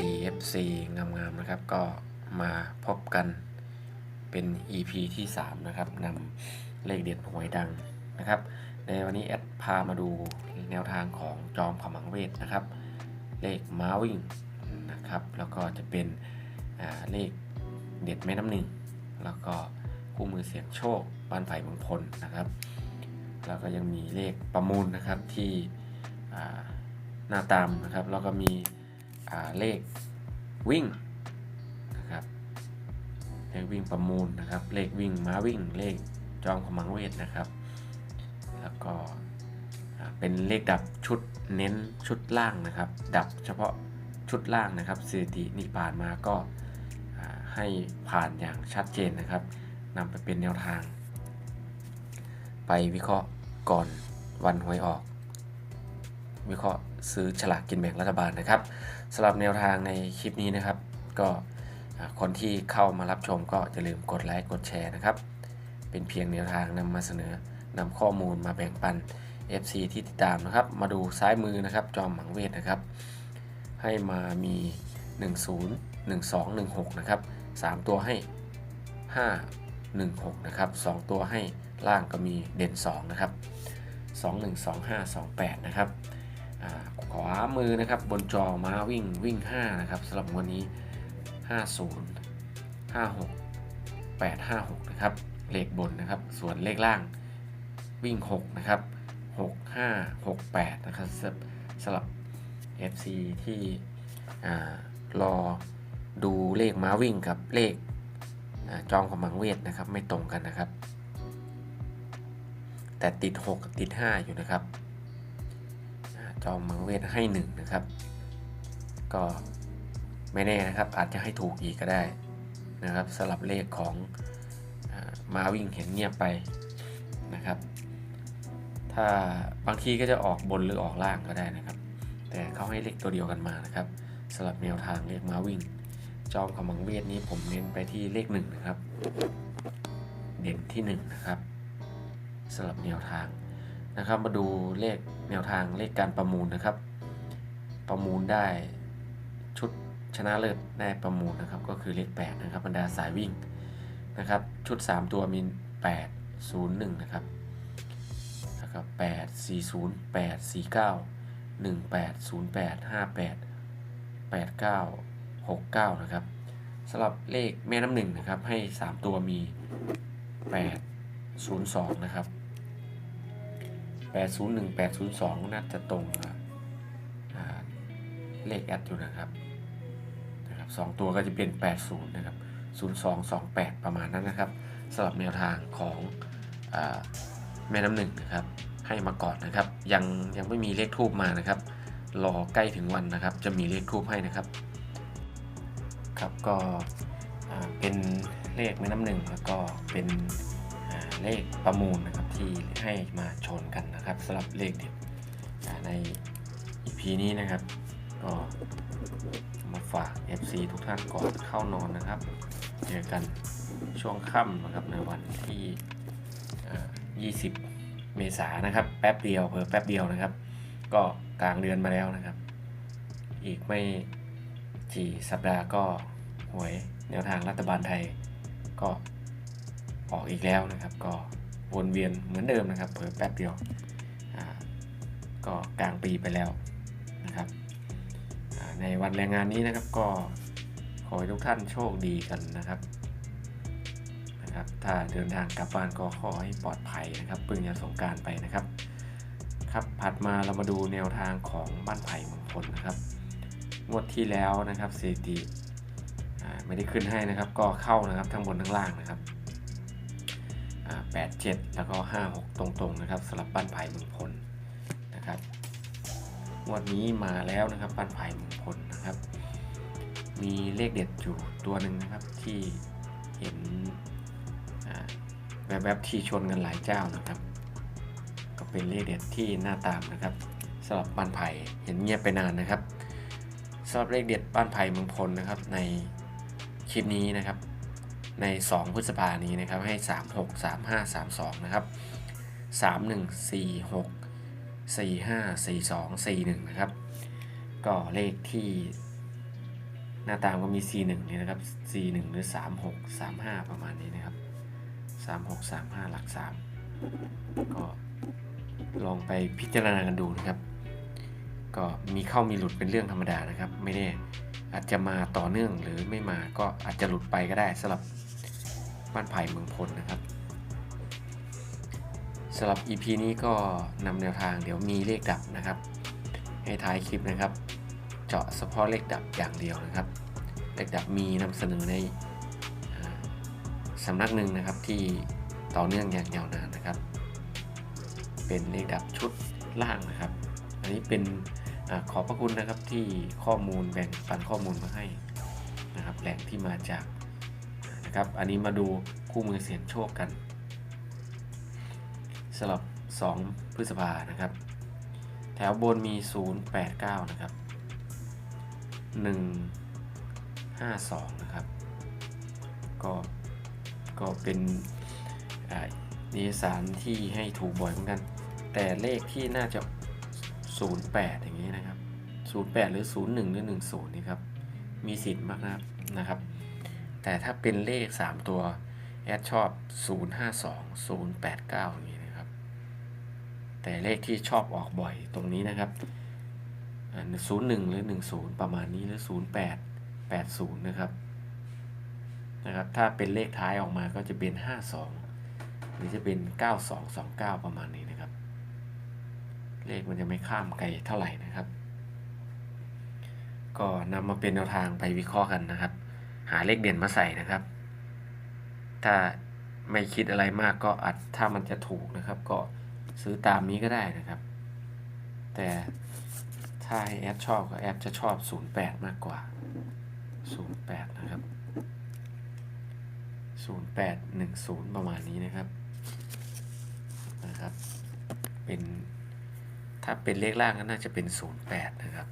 ดี FC งามๆนะครับ ก็มาพบกันเป็น EP ที่ 3 นะครับนำเลขเด็ดหวยดังนะครับ ในวันนี้แอดพามาดูแนวทางของจอมขมังเวทนะครับ เลขม้าวิ่งนะครับ แล้วก็จะเป็นเลขเด็ดแม่น้ำหนึ่ง แล้วก็คู่มือเสียงโชคบ้านไผ่เมืองพลนะครับแล้วก็ยังมีเลขประมูลนะครับที่อ่าหน้าตามนะครับ แล้วก็มี เลขวิ่งนะครับเลขวิ่งประมูลนะครับ เลขวิ่งม้าวิ่ง เลขจอมขมังเวทนะครับ แล้วก็เป็นเลขดับชุดเน้นชุดล่างนะครับ ดับเฉพาะชุดล่างนะครับสถิตินี่ผ่านมาก็ให้ผ่านอย่างชัดเจนนะครับนำไปเป็นแนวทาง ไปวิเคราะห์ก่อนวันหวยออก วิเคราะห์ซื้อฉลากกินแบ่งรัฐบาลนะครับ สำหรับแนวทางในคลิปนี้นะครับ ก็คนที่เข้ามารับชมก็อย่าลืมกดไลค์กดแชร์นะครับ เป็นเพียงแนวทางนำมาเสนอนำข้อมูลมาแบ่งปัน FC ที่ติดตามนะครับ มาดูซ้ายมือนะครับ จอมหมังเวทนะครับ ให้มามี 10 12 16 นะครับ 3 ตัวให้ 5 16 นะครับ 2 ตัวให้ล่างก็มีเด่น 2 นะครับ 2 1 2 5 2 8 นะครับ ขวามือนะครับบนจอม้าวิ่งวิ่ง 5 นะครับสำหรับวันนี้ 50 56 856 นะครับ เลขบนนะครับ ส่วนเลขล่างวิ่ง 6 นะครับ 6 5 6 8 นะครับสำหรับ FC ที่อ่รอดูเลขม้าวิ่งกับเลขอจอมขมังเวทนะครับ ไม่ตรงกันนะครับ แต่ติด 6 กับติด 5 อยู่นะครับ จอมมังเวทให้1นะครับ ก็ไม่แน่นะครับอาจจะให้ถูกอีกก็ได้นะครับสลับเลขของอมาวิ่งเห็นเงียบไปนะครับ ถ้าบางทีก็จะออกบนหรือออกล่างก็ได้นะครับ แต่เขาให้เลขตัวเดียวกันมานะครับสลับแนวทางเลขมาวิ่ง จอมขมังเวทนี้ผมเน้นไปที่เลขหนึ่งนะครับ เด่นที่หนึ่งนะครับสลับแนวทาง นะครับมาดูเลขแนวทางเลขการประมูลนะครับ ประมูลได้ชุดชนะเลิศได้ประมูลนะครับก็คือเลข 8 นะครับบรรดาสายวิ่งนะครับชุด 3 ตัวมี 8 0 1 นะครับแล้วก็8 4 0 8 4 9 1 8 0 8 5 8 8 9 6 9 นะครับสำหรับเลขแม่น้ำหนึ่งนะครับให้ 3 ตัวมี 8 0 2 นะครับ 8 0 1 8 0 2 น่าจะตรงเลขแอดอยู่นะครับนะครับสองตัวก็จะเป็น 80 นะครับ 0228 ประมาณนั้นนะครับสำหรับแนวทางของอแม่น้ำหนึ่งนะครับ ให้มาก่อนนะครับ ยังยังไม่มีเลขทูบมานะครับ รอใกล้ถึงวันนะครับ จะมีเลขทูบให้นะครับ ครับก็เป็นเลขแม่น้ำหนึ่งแล้วก็เป็นเลขประมูลนะครับ ที่ให้มาชนกันนะครับสำหรับเลขเด็ดอ่าใน EP นี้นะครับ ก็มาฝาก FC ทุกท่านก่อนเข้านอนนะครับ เจอกันช่วงค่ำนะครับในวันที่เอ่อ20 เมษายนนะครับ แป๊บเดียวเพิ่แป๊บเดียวนะครับ ก็กลางเดือนมาแล้วนะครับ อีกไม่กี่สัปดาห์ก็หวยแนวทางรัฐบาลไทยก็ออกอีกแล้วนะครับก็ วนเวียนเหมือนเดิมนะครับเพิ่แป๊บเดียวก็กลางปีไปแล้วนะครับในวันแรงงานนี้นะครับก็ขอให้ทุกท่านโชคดีกันนะครับนะครับ ถ้าเดินทางกลับบ้านก็ขอให้ปลอดภัยนะครับเพิ่งจะสงการไปนะครับ ครับถัดมาเรามาดูแนวทางของบ้านไผ่มงพลนะครับงวดที่แล้วนะครับสถิติไม่ได้ขึ้นให้นะครับ ก็เข้านะครับทั้งบนทั้งล่างนะครับ แปดเจ็ดแล้วก็ห้าหกตรงๆนะครับสำหรับบ้านไผ่มืองพลนะครับงวดนี้มาแล้วนะครับบ้านไผ่มืองพลนะครับ มีเลขเด็ดอยู่ตัวหนึ่งนะครับที่เห็นแวบๆที่ชนกันหลายเจ้านะครับ ก็เป็นเลขเด็ดที่หน้าตามนะครับสำหรับบ้านไผ่เห็นเงียบไปนานนะครับสำหรับเลขเด็ดบ้านไผ่เมืองพลนะครับในคลิปนี้นะครับ ใน 2 พฤษภานี้นะครับให้ 3 6 3 5 3 2 นะครับ 3 1 4 6 4 5 4 2 4 1 นะครับ ก็เลขที่หน้าตามก็มี C1 นี่นะครับ C1 หรือ 36 35 ประมาณนี้นะครับ 36 35 หลัก 3 ก็ลองไปพิจารณากันดูนะครับ ก็มีเข้ามีหลุดเป็นเรื่องธรรมดานะครับ ไม่แน่อาจจะมาต่อเนื่องหรือไม่มาก็อาจจะหลุดไปก็ได้สำหรับ บ้านไผ่เมืองพลนะครับสำหรับ EP นี้ก็นำแนวทางเดี๋ยวมีเลขดับนะครับ ให้ท้ายคลิปนะครับ เจาะเฉพาะเลขดับอย่างเดียวนะครับ เลขดับมีนำเสนอในสำนักหนึ่งนะครับที่ต่อเนื่องอย่างยาวนานนะครับ เป็นเลขดับชุดล่างนะครับ อันนี้เป็นอขอบพระคุณนะครับที่ข้อมูลแบ่งปันข้อมูลมาให้นะครับแหล่งที่มาจาก นะครับ อันนี้มาดูคู่มือเสียงโชคกันสำหรับ 2 พฤษภานะครับ แถวบนมี 089 นะครับ 152 นะครับ ก็ก็เป็นอ่านิสานที่ให้ถูกบ่อยเหมือนกัน แต่เลขที่น่าจะ 08 อย่างนี้นะครับ 08 หรือ 01 หรือ 10 นี่ครับ มีสิทธิ์มากนะครับนะครับ แต่ถ้าเป็นเลข 3 ตัว แอดชอบ 052 089 อย่างนี้นะครับ แต่เลขที่ชอบออกบ่อยตรงนี้นะครับ 01 หรือ 10 ประมาณนี้หรือ 08 80 นะครับ นะครับ ถ้าเป็นเลขท้ายออกมาก็จะเป็น 52 หรือจะเป็น 9229 ประมาณนี้นะครับ เลขมันจะไม่ข้ามไกลเท่าไหร่นะครับ ก็นำมาเป็นแนวทางไปวิเคราะห์กันนะครับ หาเลขเด่นมาใส่นะครับ ถ้าไม่คิดอะไรมากก็อาจถ้ามันจะถูกนะครับ ก็ซื้อตามนี้ก็ได้นะครับ แต่ถ้าให้แอดชอบก็แอดจะชอบ 08 มากกว่า 08 นะครับ 0810 ประมาณนี้นะครับนะครับ เป็นถ้าเป็นเลขล่างก็น่าจะเป็น 08 นะครับ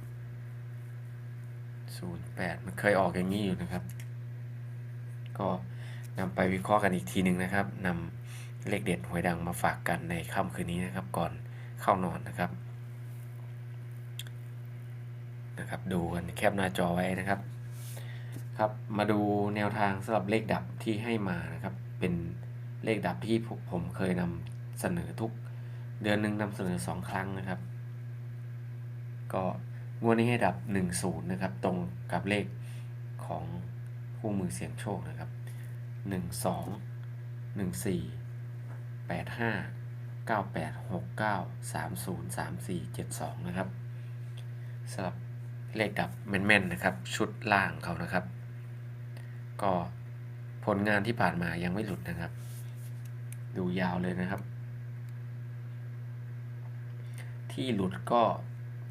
08 มันเคยออกอย่างนี้อยู่นะครับ ก็นำไปวิเคราะห์กันอีกทีหนึ่งนะครับนำเลขเด็ดหวยดังมาฝากกันในค่ำคืนนี้นะครับ ก่อนเข้านอนนะครับนะครับ ดูกันแคปหน้าจอไว้นะครับ ครับมาดูแนวทางสำหรับเลขดับที่ให้มานะครับ เป็นเลขดับที่ผมผมเคยนำเสนอทุกเดือนหนึ่งนำเสนอ 2 ครั้งนะครับ ก็งวดนี้ให้ดับ 1 0 นะครับ ตรงกับเลขของ คู่มือเสียงโชคนะครับ 1 2 1 4 8 5 9 8 6 9 3 0 3 4 7 2 นะครับสำหรับเลขดับแม่นๆนะครับ ชุดล่างเขานะครับ ก็ผลงานที่ผ่านมายังไม่หลุดนะครับ ดูยาวเลยนะครับ ที่หลุดก็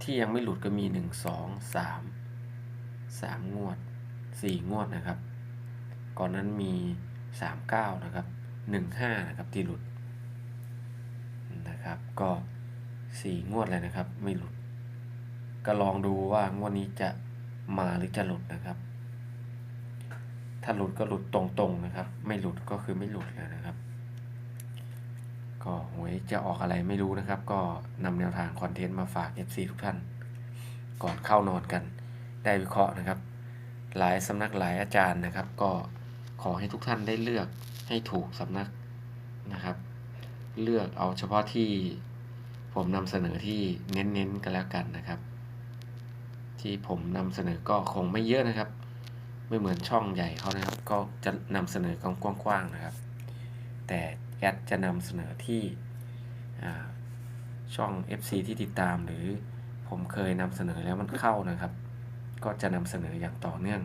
ที่ยังไม่หลุดก็มีหนึ่งสองสามสามงวด สี่งวดนะครับ ก่อนนั้นมีสามเก้านะครับหนึ่งห้านะครับที่หลุดนะครับ ก็สี่งวดเลยนะครับ ไม่หลุด ก็ลองดูว่างวดนี้จะมาหรือจะหลุดนะครับ ถ้าหลุดก็หลุดตรงๆนะครับ ไม่หลุดก็คือไม่หลุดเลยนะครับ ก็หวยจะออกอะไรไม่รู้นะครับ ก็นำแนวทางคอนเทนต์มาฝาก FC ทุกท่าน ก่อนเข้านอนกัน ได้วิเคราะห์นะครับ หลายสำนักหลายอาจารย์นะครับ ก็ขอให้ทุกท่านได้เลือกให้ถูกสำนักนะครับ เลือกเอาเฉพาะที่ผมนำเสนอที่เน้นๆกันแล้วกันนะครับ ที่ผมนำเสนอก็คงไม่เยอะนะครับ ไม่เหมือนช่องใหญ่เขานะครับ ก็จะนำเสนอกว้างๆนะครับ แต่แอดจะนำเสนอที่อ่าช่อง FC ที่ติดตามหรือผมเคยนำเสนอแล้วมันเข้านะครับ ก็จะนำเสนออย่างต่อเนื่อง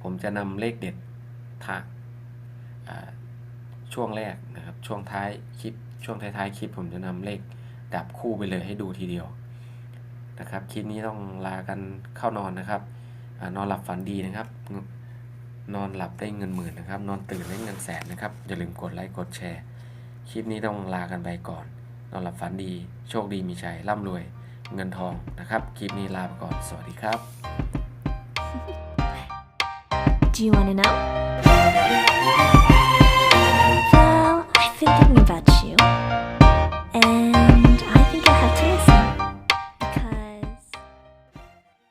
ผมจะนำเลขเด็ดทะอ่าช่วงแรกนะครับ ช่วงท้ายคลิป ช่วงท้ายๆคลิปผมจะนำเลขดับคู่ไปเลยให้ดูทีเดียวนะครับคลิปนี้ต้องลากันเข้านอนนะครับอนอนหลับฝันดีนะครับ นอนหลับได้เงินหมื่นนะครับ นอนตื่นได้เงินแสนนะครับ อย่าลืมกดไลค์กดแชร์ คลิปนี้ต้องลากันไปก่อน นอนหลับฝันดี โชคดีมีชัยร่ำรวย เงินทองนะครับ คลิปนี้ลาไปก่อน สวัสดีครับ Do you want to know?